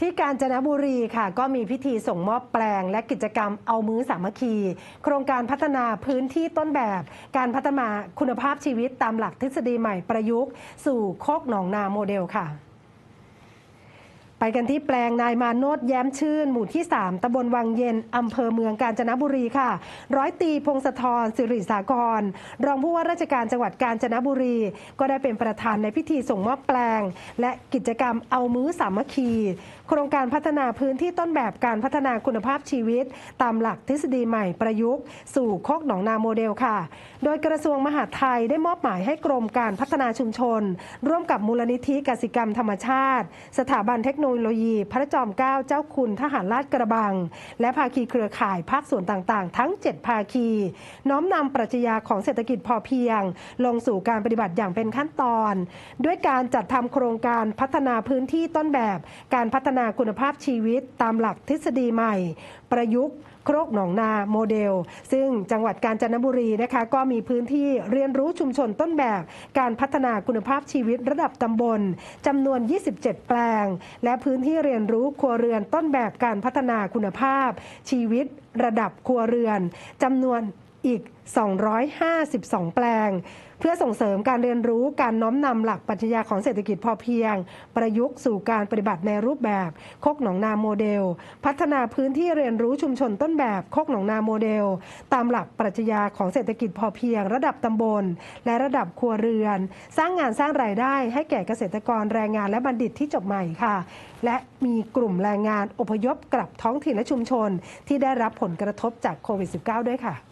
ที่กาญจนบุรีค่ะ ก็มีพิธีส่งมอบแปลง และกิจกรรมเอามือสามัคคี โครงการพัฒนาพื้นที่ต้นแบบ การพัฒนาคุณภาพชีวิตตามหลักทฤษฎีใหม่ประยุกต์ สู่โคกหนองนาโมเดลค่ะ ไปกันที่แปลงนายมาโนดแย้มชื่น หมู่ที่ 3ตำบลวังเย็น อำเภอเมืองกาญจนบุรีค่ะ ร้อยตีพงศธรสิริสากร รองผู้ว่าราชการจังหวัดกาญจนบุรี ก็ได้เป็นประธานในพิธีส่งมอบแปลง และกิจกรรมเอามือสามัคคี โครงการพัฒนาพื้นที่ต้นแบบการพัฒนาคุณภาพชีวิต ตามหลักทฤษฎีใหม่ประยุกต์ สู่โคกหนองนาโมเดลค่ะ โดยกระทรวงมหาดไทยได้มอบหมายให้กรมการพัฒนาชุมชน ร่วมกับมูลนิธิกสิกรรมธรรมชาติ สถาบันเทคโนโลยี พระจอมเกล้าเจ้าคุณทหารราชกระบัง และภาคีเครือข่ายภาคส่วนต่างๆ ทั้ง 7 ภาคี น้อมนำปรัชญาของเศรษฐกิจพอเพียง ลงสู่การปฏิบัติอย่างเป็นขั้นตอน ด้วยการจัดทำโครงการพัฒนาพื้นที่ต้นแบบ การพัฒนาคุณภาพชีวิตตามหลักทฤษฎีใหม่ ประยุกต์โครกหนองนาโมเดล ซึ่งจังหวัดกาญจนบุรีนะคะก็มีพื้นที่เรียนรู้ชุมชนต้นแบบ การพัฒนาคุณภาพชีวิตระดับตำบลจำนวน 27 แปลง และพื้นที่เรียนรู้ครัวเรือนต้นแบบการพัฒนาคุณภาพชีวิตระดับครัวเรือนจำนวน อีก 252 แปลง เพื่อส่งเสริมการเรียนรู้การน้อมนำหลักปรัชญาของเศรษฐกิจพอเพียง ประยุกต์สู่การปฏิบัติในรูปแบบ โคกหนองนาโมเดล พัฒนาพื้นที่เรียนรู้ชุมชนต้นแบบ โคกหนองนาโมเดล ตามหลักปรัชญาของเศรษฐกิจพอเพียง ระดับตำบล และระดับครัวเรือน สร้างงานสร้างรายได้ให้แก่เกษตรกรแรงงานและบัณฑิตที่จบใหม่ค่ะ และมีกลุ่มแรงงานอพยพกลับท้องถิ่นและชุมชน ที่ได้รับผลกระทบจากโควิด -19 ด้วยค่ะ